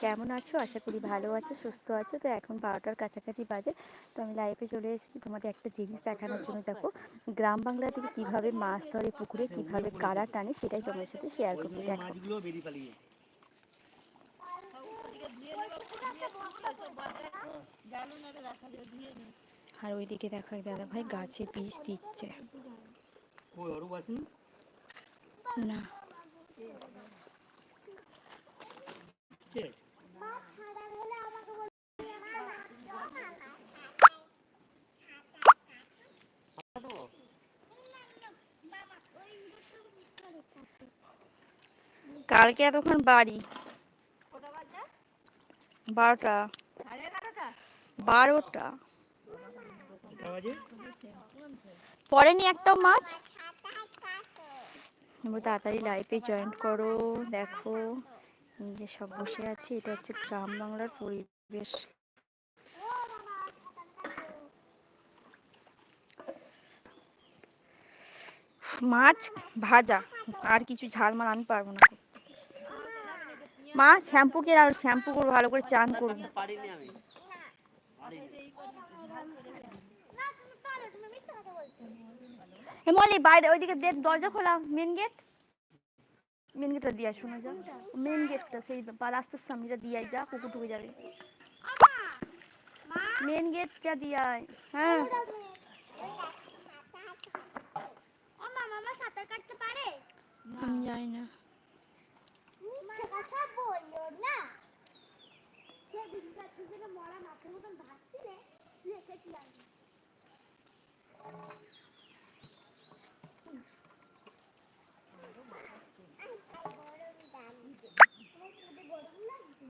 কেমন আছো? আশা করি ভালো আছো সুস্থ আছো। তো এখন বারোটার কাছাকাছি বাজে। তো আমি লাইফে চলে এসেছি তোমাদের একটা জিনিস দেখানোর জন্য। দেখো গ্রাম বাংলা থেকে কীভাবে মাছ ধরে পুকুরে কীভাবে কারা টানে সেটাই তোমাদের সাথে শেয়ার করব। দেখো। আর ওইদিকে দেখো এক দাদা ভাই গাছে বীজ দিচ্ছে। না। কালকে এতক্ষণ বাড়ি। বারোটা। বারোটা। পরেনি একটাও মাছ? তাড়াতাড়ি লাইফে জয়েন করো দেখো। এই যে সব বসে আছে এটা হচ্ছে গ্রাম বাংলার পরিবেশ। মাছ ভাজা। আর কিছু ঝাল মাল আমি পারব না। মা শ্যাম্পু কে আর শ্যাম্পু করব ভালো করে চান করব হেমলি বাইরে ওইদিকে দেখ দরজা খোলা মেন গেট মেন গেটটা দিয়ে শোনা যা। মেন গেটটা সেই রাস্তার সামনে যা দিয়ে যা কুকুর ঢুকে যাবে। মেন গেটটা দিয়ে আয়। হ্যাঁ। আমি জানি না মিথ্যা কথা বলল না সে বিদ্যা মরা মাছের মতন ভাবছিলে